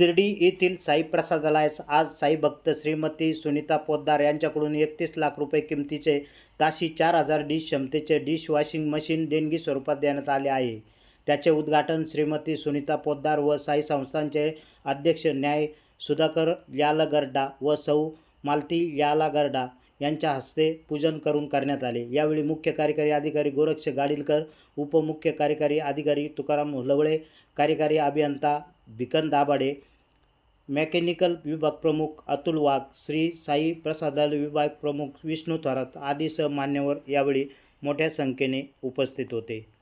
शिर्डी येथील साई प्रसादालयास आज साई भक्त श्रीमती सुनीता पोद्दार यांच्याकडून एकतीस लाख रुपये किमतीचे ताशी चार हजार डिश क्षमतेचे डिश वॉशिंग मशीन देणगी स्वरूपात देण्यात आले आहे. त्याचे उद्घाटन श्रीमती सुनीता पोद्दार व साई संस्थांचे अध्यक्ष न्याय सुधाकर यालगर्डा व सौ मालती यालागर्डा यांच्या हस्ते पूजन करून करण्यात आले. यावेळी मुख्य कार्यकारी अधिकारी गोरक्ष गाडीलकर उपमुख्य कार्यकारी अधिकारी तुकाराम लवळे कार्यकारी अभियंता भिकन दाभाडे मेकॅनिकल विभाग प्रमुख अतुल वाघ श्री साई प्रसादालय विभाग प्रमुख विष्णू आदी आदीसह मान्यवर यावेळी मोठ्या संख्येने उपस्थित होते.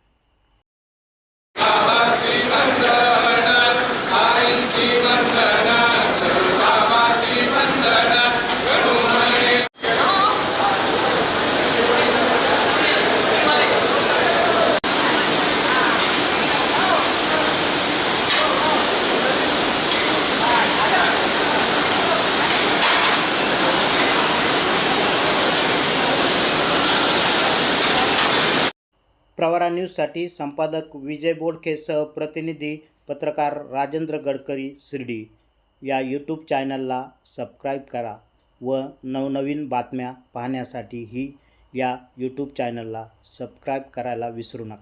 प्रवरा न्यूजसाठी संपादक विजय बोडखेसह प्रतिनिधी पत्रकार राजेंद्र गडकरी शिर्डी. या यूट्यूब चॅनलला सबस्क्राईब करा व नवनवीन बातम्या पाहण्यासाठी ही या यूट्यूब चॅनलला सबस्क्राईब करायला विसरू नका.